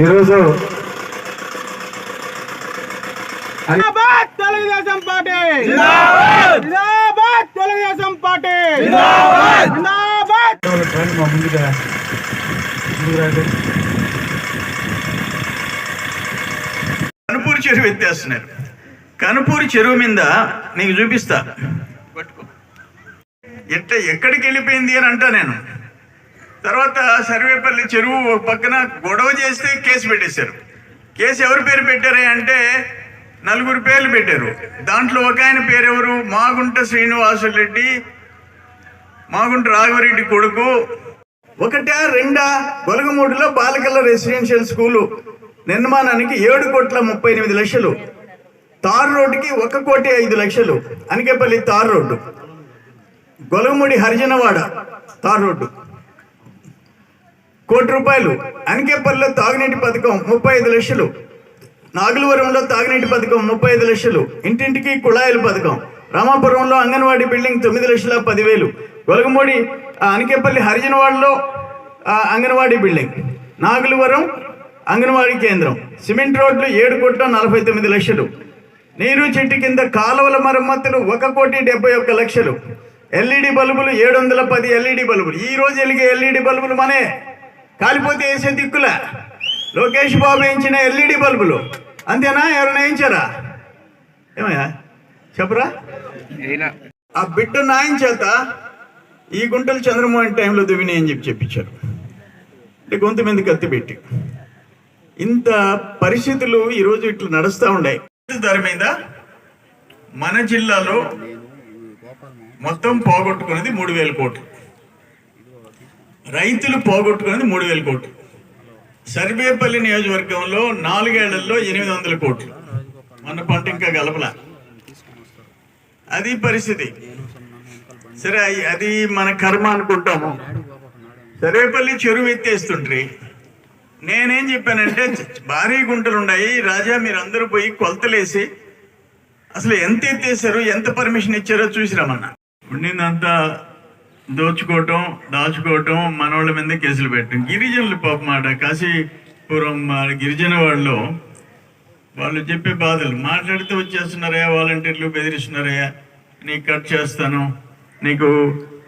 ఈరోజు Telugu Desam party. Telugu Desam party. మా ముందుగా. కనుపూరు చెరువు ఎత్తేస్తున్నారు. కనుపూరు చెరువు మీద నీకు చూపిస్తా. పట్టుకో ఎట్ట ఎక్కడికి వెళ్ళిపోయింది అని అంటా నేను. తర్వాత సర్వేపల్లి చెరువు పక్కన గొడవ చేస్తే కేసు పెట్టేశారు. కేసు ఎవరి పేరు పెట్టారే అంటే నలుగురు పేర్లు పెట్టారు. దాంట్లో ఒక ఆయన పేరు ఎవరు మాగుంట శ్రీనివాసులరెడ్డి మాగుంట రాఘవరెడ్డి కొడుకు. ఒకటా రెండా? గొలగమూడిలో బాలికల రెసిడెన్షియల్ స్కూలు నిర్మాణానికి ఏడు కోట్ల ముప్పై ఎనిమిది లక్షలు. తార్ రోడ్డుకి ఒక కోటి ఐదు లక్షలు. Anakepalli tar road. Golagamudi Harijanawada tar road. కోటి రూపాయలు. అనకేపల్లిలో తాగునీటి పథకం ముప్పై ఐదు లక్షలు. నాగులవరంలో తాగునీటి పథకం ముప్పై ఐదు లక్షలు. ఇంటింటికి కుళాయిల పథకం. రామాపురంలో అంగన్వాడీ బిల్డింగ్ తొమ్మిది లక్షల పదివేలు. గొలగమూడి అనకేపల్లి హరిజనవాడలో అంగన్వాడీ బిల్డింగ్. నాగులవరం అంగన్వాడీ కేంద్రం. సిమెంట్ రోడ్లు ఏడు కోట్ల నలభై తొమ్మిది లక్షలు. నీరు చెట్టు కింద కాలువల మరమ్మతులు ఒక కోటి డెబ్బై ఒక్క లక్షలు. ఎల్ఈడి బల్బులు ఏడు వందల పది ఎల్ఈడి బల్బులు. ఈ రోజు వెలిగే ఎల్ఈడి బల్బులు మనే కాలిపోతే వేసే దిక్కుల. లోకేష్ బాబు వేయించిన ఎల్ఈడి బల్బులు. అంతేనా? ఎవరైనా వేయించారా? ఏమయ్యా? చెప్పరా? ఆ బిడ్డ నాయన చేత ఈ గుంటలు చంద్రమోహన్ టైంలో దువ్వినాయి అని చెప్పి చెప్పించారు. అంటే గొంతు మీద కత్తి పెట్టి. ఇంత పరిస్థితులు ఈరోజు ఇట్లా నడుస్తూ ఉన్నాయి. ధర మీద మన జిల్లాలో మొత్తం పోగొట్టుకున్నది మూడు వేల కోట్లు. రైతులు పోగొట్టుకున్నది మూడు వేల కోట్లు. సర్వేపల్లి నియోజకవర్గంలో నాలుగేళ్ళలో ఎనిమిది వందల కోట్లు. మన పంట ఇంకా గలపల. అది పరిస్థితి. సరే అది మన కర్మ అనుకుంటాము. సర్వేపల్లి చెరువు ఎత్తేస్తుండ్రి. నేనేం చెప్పానంటే భారీ గుంటలు ఉన్నాయి. రాజా మీరు అందరూ పోయి కొలతలేసి అసలు ఎంత ఎత్తేసారు ఎంత పర్మిషన్ ఇచ్చారో చూసిరామన్నా ఉండిందంతా దోచుకోవటం దాచుకోవటం మనవాళ్ళ మీద కేసులు పెట్టడం. గిరిజనులు పాప మాట కాశీపురం గిరిజన వాళ్ళు వాళ్ళు చెప్పే బాధలు. మాట్లాడితే వచ్చేస్తున్నారయ్యా వాలంటీర్లు బెదిరిస్తున్నారయ్యా నీకు కట్ చేస్తాను నీకు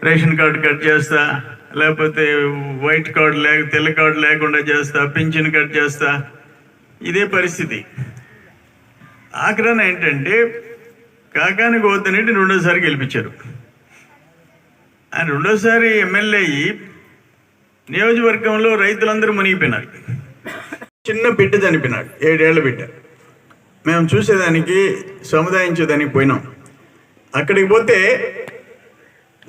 రేషన్ కార్డు కట్ చేస్తా లేకపోతే వైట్ కార్డు లేక తెల్ల కార్డు లేకుండా చేస్తా పింఛన్ కట్ చేస్తా. ఇదే పరిస్థితి. ఆఖరణ ఏంటంటే కాకానికి వద్దనేటి రెండోసారి గెలిపించారు. ఆయన రెండోసారి ఎమ్మెల్యే అయ్యి నియోజకవర్గంలో రైతులందరూ మునిగిపోయినారు. చిన్న బిడ్డ చనిపోయినాడు ఏడేళ్ళ బిడ్డ. మేము చూసేదానికి సముదాయించేదానికి పోయినాం. అక్కడికి పోతే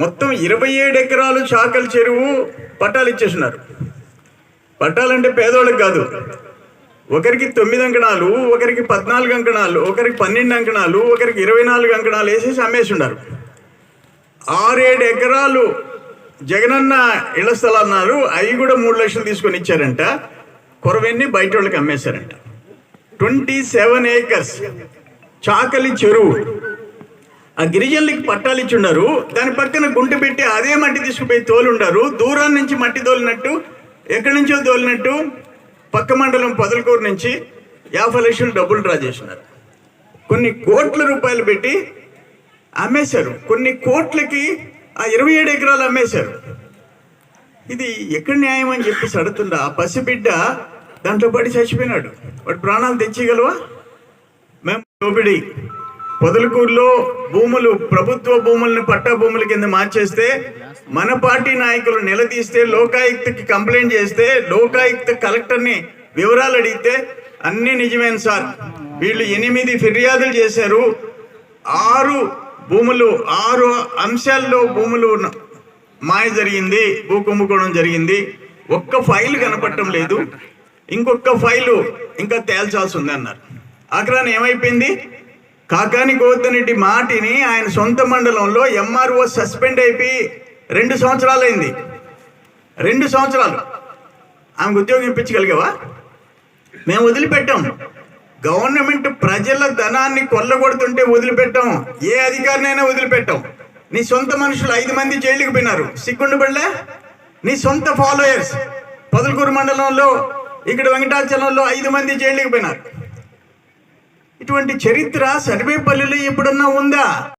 మొత్తం ఇరవై ఏడు ఎకరాలు చాకల చెరువు పట్టాలు ఇచ్చేసినారు. పట్టాలంటే పేదోళ్ళకి కాదు. ఒకరికి తొమ్మిది అంకణాలు ఒకరికి పద్నాలుగు అంకణాలు ఒకరికి పన్నెండు అంకణాలు ఒకరికి ఇరవై నాలుగు అంకణాలు వేసేసి అమ్మేసి ఉన్నారు ఆరేడు ఎకరాలు జగనన్న ఇళ్ళ స్థలాలు అన్నారు అవి కూడా మూడు లక్షలు తీసుకొని ఇచ్చారంట. కొరవెన్ని బయట వాళ్ళకి అమ్మేశారంట. ట్వంటీ సెవెన్ ఏకర్స్ చాకలి చెరువు. ఆ గిరిజనులకి పట్టాలు ఇచ్చున్నారు దాని పక్కన గుంట పెట్టి అదే మట్టి తీసుకుపోయి తోలుండారు. దూరం నుంచి మట్టి తోలినట్టు ఎక్కడి నుంచో తోలినట్టు పక్క మండలం పొదలకూరు నుంచి యాభై లక్షలు డబ్బులు డ్రా చేసినారు. కొన్ని కోట్ల రూపాయలు పెట్టి అమ్మేశారు. కొన్ని కోట్లకి ఆ ఇరవై ఏడు ఎకరాలు అమ్మేశారు. ఇది ఎక్కడ న్యాయం అని చెప్పేసి అడుగుతుండ ఆ పసిబిడ్డ దాంట్లో పడి చచ్చిపోయినాడు. వాడు ప్రాణాలు తెచ్చేయగలవా? మేము దోపిడీ. పొదలకూరులో భూములు ప్రభుత్వ భూములను పట్టా భూముల కింద మార్చేస్తే మన పార్టీ నాయకులు నిలదీస్తే లోకాయుక్తకి కంప్లైంట్ చేస్తే లోకాయుక్త కలెక్టర్ని వివరాలు అడిగితే అన్ని నిజమేను సార్? వీళ్ళు ఎనిమిది ఫిర్యాదులు చేశారు. ఆరు భూములు ఆరు అంశాల్లో భూములు మాయ జరిగింది భూ కుంభకోణం జరిగింది. ఒక్క ఫైల్ కనపడటం లేదు. ఇంకొక ఫైలు ఇంకా తేల్చాల్సి ఉంది అన్నారు. ఆఖరాన ఏమైపోయింది? కాకాని గోవర్ధన్ మాటిని ఆయన సొంత మండలంలో ఎంఆర్ఓ సస్పెండ్ అయిపోయి రెండు సంవత్సరాలైంది. రెండు సంవత్సరాలు. ఆమెకు ఉద్యోగం ఇప్పించగలిగావా? మేము వదిలిపెట్టాం. గవర్నమెంట్ ప్రజల ధనాన్ని కొల్లగొడుతుంటే వదిలిపెట్టాం. ఏ అధికారినైనా వదిలిపెట్టాం. నీ సొంత మనుషులు ఐదు మంది జైలుకి పోయినారు. సిగ్గుండు నీ సొంత ఫాలోయర్స్. పొదలకూరు మండలంలో ఇక్కడ వెంకటాచలంలో ఐదు మంది జైలుకి పోయినారు. ఇటువంటి చరిత్ర సర్వేపల్లిలో ఎప్పుడన్నా ఉందా?